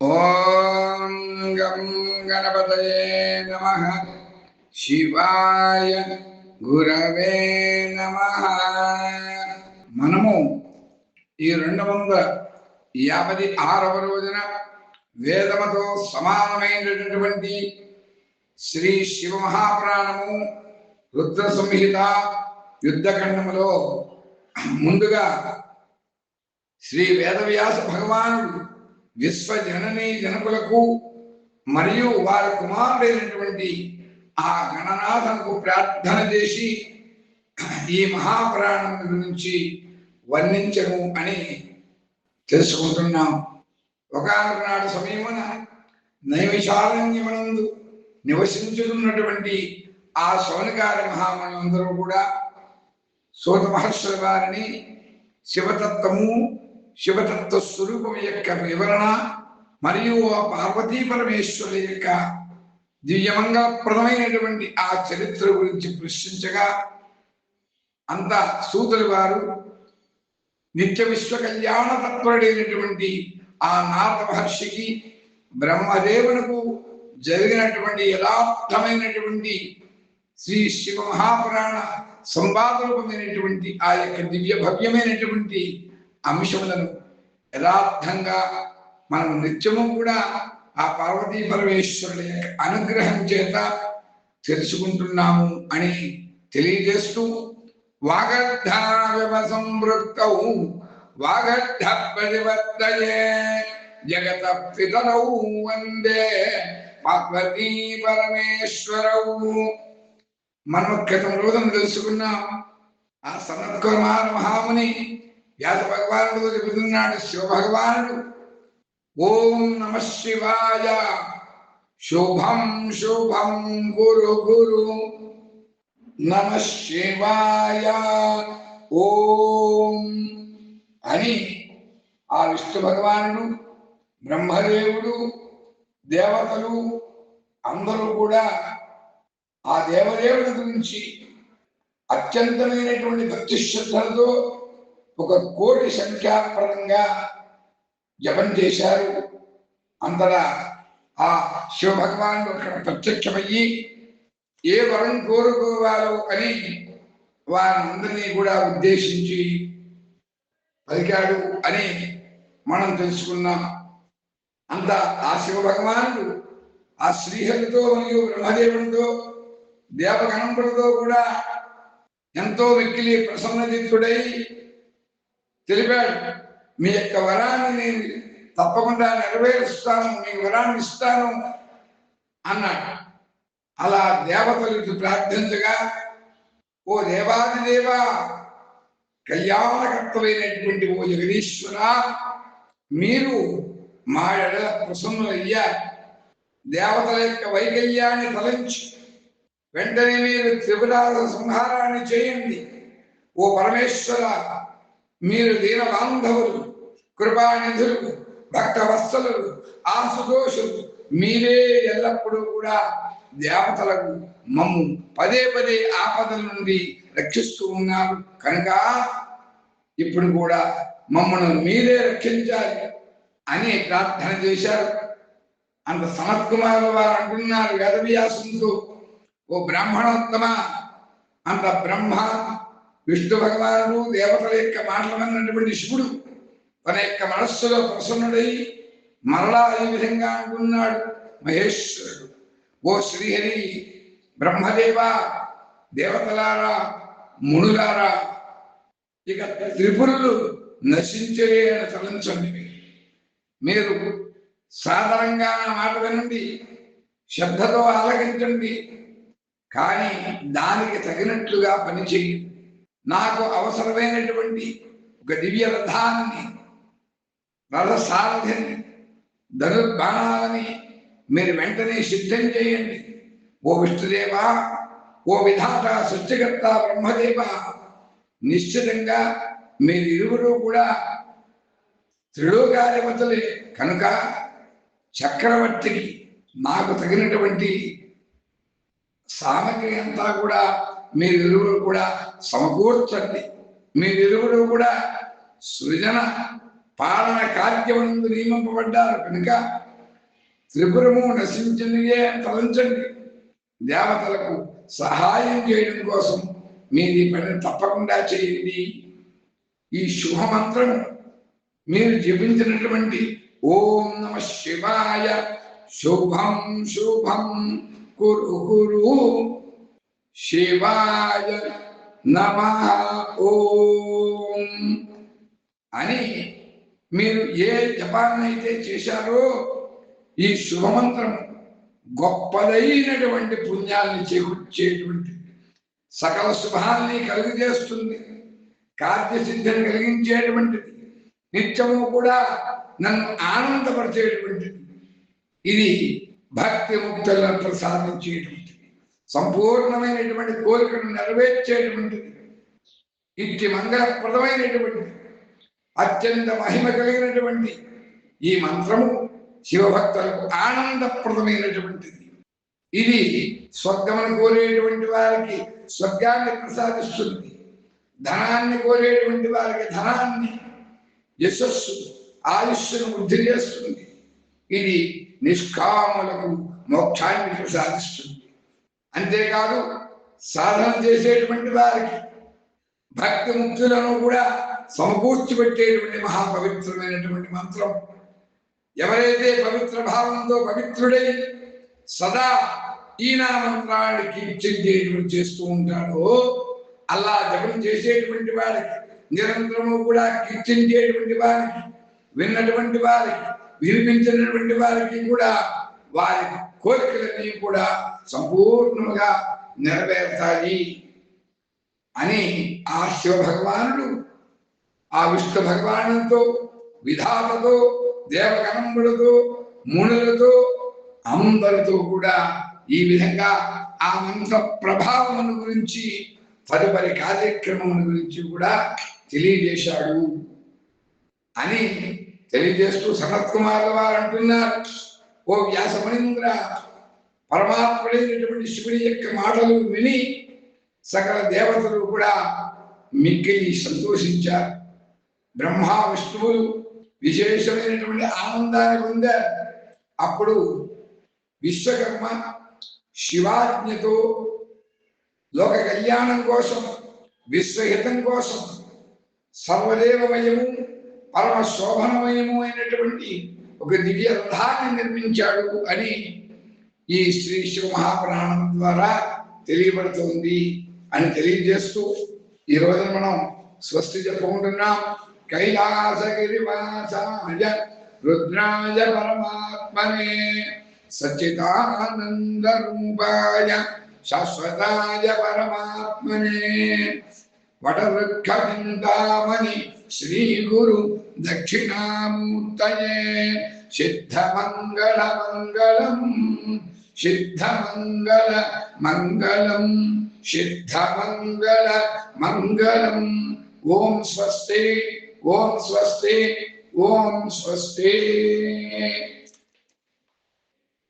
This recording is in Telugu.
ఓం గం గణపతయే నమ. శివాయ గురవే నమ. మనము ఈ రెండు వందల యాభై ఆరవ రోజున వేదముతో సమానమైనటువంటి శ్రీ శివ మహాపురాణము రుద్ర సంహిత యుద్ధఖండములో ముందుగా శ్రీ వేదవ్యాస భగవానుడు విశ్వజనని జనకులకు మరియు వారి కుమారుడైనటువంటి ఆ గణనాథనకు ప్రార్థన చేసి ఈ మహాప్రాణం గురించి వర్ణించము అని తెలుసుకుంటున్నాం. ఒకనాటి సమయమున నైమిషారణ్యమనందు నివసించుతున్నటువంటి ఆ సౌనకారి మహామణులందరూ కూడా సూత మహర్షుల వారిని శివతత్వము శివతత్వ స్వరూపం యొక్క వివరణ మరియు ఆ పార్వతీ పరమేశ్వరుల యొక్క దివ్యమంగళప్రదమైనటువంటి ఆ చరిత్ర గురించి ప్రశ్నించగా అంత సూతులు వారు నిత్య విశ్వ కళ్యాణ తత్పరుడైనటువంటి ఆ నాథ మహర్షికి బ్రహ్మదేవునకు జరిగినటువంటి యథార్థమైనటువంటి శ్రీ శివ మహాపురాణ సంవాదరూపమైనటువంటి ఆ యొక్క దివ్య భవ్యమైనటువంటి అంశములను యథార్థంగా మనం నిత్యము కూడా ఆ పార్వతీ పరమేశ్వరుల యొక్క అనుగ్రహం చేత తెలుసుకుంటున్నాము అని తెలియజేస్తూ వాగర్ధావివ సంవృత్తౌ వాగర్ధ ప్రతివర్తయే జగత పితరౌ వందే పార్వతీ పరమేశ్వరవు మనం క్రితం రోజున తెలుసుకున్నాం. ఆ సనత్కుమార మహాముని వ్యాస భగవానుడు చెబుతున్నాడు శివభగవానుడు. ఓం నమ శివాయ. శుభం శుభం గురు గురు. నమ శివాయ. ఓం. అని ఆ విష్ణు భగవానుడు బ్రహ్మదేవుడు దేవతలు అందరూ కూడా ఆ దేవదేవుడి గురించి అత్యంతమైనటువంటి భక్తి శ్రద్ధలతో ఒక కోటి సంఖ్యాపరంగా జపం చేశారు. అంతటా ఆ శివభగవానుడు అక్కడ ప్రత్యక్షమయ్యి ఏ వరం కోరుకోవాలో అని వారందరినీ కూడా ఉద్దేశించి పలికాడు అని మనం తెలుసుకున్నాం. అంత ఆ శివ భగవానుడు ఆ శ్రీహరితో మరియు బ్రహ్మదేవునితో దేవగణములతో కూడా ఎంతో వెక్కిలి ప్రసన్నజిత్తుడై తెలిపాడు మీ యొక్క వరాన్ని నేను తప్పకుండా నెరవేరుస్తాను మీ వరాన్ని ఇస్తాను అన్నాడు. అలా దేవతలకు ప్రార్థించగా ఓ దేవాది దేవ కళ్యాణకర్తమైనటువంటి ఓ జగదీశ్వర మీరు మా ఎడల ప్రసన్నులయ్యారు. దేవతల యొక్క వైకల్యాన్ని తలంచి వెంటనే మీరు త్రిపురాల సంహారాన్ని చేయండి. ఓ పరమేశ్వర మీరు దీన బాంధవులు కృపానిధులు భక్త ఆసుదోషులు మీరే ఎల్లప్పుడూ కూడా దేవతలకు మమ్ము పదే పదే ఆపదల నుండి రక్షిస్తూ ఉన్నారు. కనుక ఇప్పుడు కూడా మమ్మల్ని మీరే రక్షించాలి అని ప్రార్థన చేశారు. అంత సనత్కుమారు వారు అంటున్నారు వేదవ్యాసంతో ఓ బ్రాహ్మణోత్తమ అంత బ్రహ్మ విష్ణు భగవానుడు దేవతల యొక్క మాటలన్నటువంటి శివుడు తన యొక్క మనస్సులో ప్రసన్నుడై మరలా ఈ విధంగా అనుకున్నాడు మహేశ్వరుడు ఓ శ్రీహరి బ్రహ్మదేవ దేవతలారా మునులారా ఇక త్రిపురులు నశించలే అని తలంచండి మీరు సాధారణంగా నా మాట వినండి శ్రద్ధతో ఆలకించండి కానీ దానికి తగినట్లుగా పనిచేయండి నాకు అవసరమైనటువంటి ఒక దివ్య రథాన్ని రథసారథిని ధనుర్బాణాలని మీరు వెంటనే సిద్ధం చేయండి. ఓ విష్ణుదేవా ఓ విధాత సృష్టికర్త బ్రహ్మదేవ నిశ్చితంగా మీరు ఇరువురు కూడా త్రిలోకాధిపతులే. కనుక చక్రవర్తికి నాకు తగినటువంటి సామగ్రి అంతా కూడా మీరిరువురు కూడా సమకూర్చండి. మీరిరువురు కూడా సృజన పాలన కార్యమునందు నియమింపబడ్డారు కనుక త్రిపురము నశించినయే తలంచండి. దేవతలకు సహాయం చేయడం కోసం మీరు ఈ పని తప్పకుండా చేయండి. ఈ శుభమంత్రము మీరు జపించినటువంటి ఓం నమ శివాయ. శుభం శుభం. కురు కురు. శివాయ నమ ఓం. అని మీరు ఏ జపాన్నైతే చేశారో ఈ శుభమంత్రం గొప్పదైనటువంటి పుణ్యాల్ని చేకూర్చేటువంటి సకల శుభాల్ని కలుగజేస్తుంది. కార్యసిద్ధిని కలిగించేటువంటిది. నిత్యము కూడా నన్ను ఆనందపరిచేటువంటిది. ఇది భక్తి ముక్తులను ప్రసాదించేటువంటిది. సంపూర్ణమైనటువంటి కోరికను నెరవేర్చేటువంటిది ఇట్టి మంగళప్రదమైనటువంటిది అత్యంత మహిమ కలిగినటువంటి ఈ మంత్రము శివభక్తులకు ఆనందప్రదమైనటువంటిది ఇది స్వర్గమును కోరేటువంటి వారికి స్వర్గాన్ని ప్రసాదిస్తుంది. ధనాన్ని కోరేటువంటి వారికి ధనాన్ని యశస్సు ఆయుష్ను వృద్ధి చేస్తుంది. ఇది నిష్కాములకు మోక్షాన్ని ప్రసాదిస్తుంది. అంతేకాదు సాధన చేసేటువంటి వారికి భక్తి ముక్తులను కూడా సమకూర్చి పెట్టేటువంటి మహాపవిత్రమైనటువంటి మంత్రం. ఎవరైతే పవిత్ర భావంతో పవిత్రుడై సదా ఈ నా మంత్రాన్ని కీర్తించేటువంటి చేస్తూ ఉంటాడో అలా జపం చేసేటువంటి వారికి నిరంతరము కూడా కీర్తించేటువంటి వారికి విన్నటువంటి వారికి వినిపించినటువంటి వారికి కూడా వారి కోరికలన్నీ కూడా సంపూర్ణముగా నెరవేరుతాయి అని ఆ శివ భగవానుడు ఆ విష్ణు భగవానుతో విధాతతో దేవగణములతో మునులతో అందరితో కూడా ఈ విధంగా ఆ మంత్ర ప్రభావమును గురించి తదుపరి కార్యక్రమం గురించి కూడా తెలియజేశాడు అని తెలియజేస్తూ సనత్ కుమార్ వారు అంటున్నారు. ఓ వ్యాసమణీంద్ర పరమాత్ముడైనటువంటి శివుడి యొక్క మాటలు విని సకల దేవతలు కూడా మిక్కిలి సంతోషించారు. బ్రహ్మ విష్ణువులు విశేషమైనటువంటి ఆనందాన్ని పొందారు అప్పుడు విశ్వకర్మ శివాజ్ఞతో లోక కళ్యాణం కోసం విశ్వహితం కోసం సర్వదేవమయము పరమ శోభనమయము అయినటువంటి ఒక దివ్య రథాన్ని నిర్మించాడు అని ఈ శ్రీ శివ మహాపురాణం ద్వారా తెలియబడుతోంది అని తెలియజేస్తూ ఈ రోజున మనం స్వస్తి చెప్పుకుంటున్నాం. కైలాసగిరివాసాయ రుద్రాయ పరమాత్మనే సచ్చిదానంద రూపాయ శాశ్వతాయ పరమాత్మనే. వటవృక్షిందామణి శ్రీ గురు దక్షిణామూర్తయే సిద్ధమంగళ మంగళం సిద్ధమంగళ మంగళం సిద్ధమంగళ మంగళం ఓం స్వస్తి ఓం స్వస్తి ఓం స్వస్తి.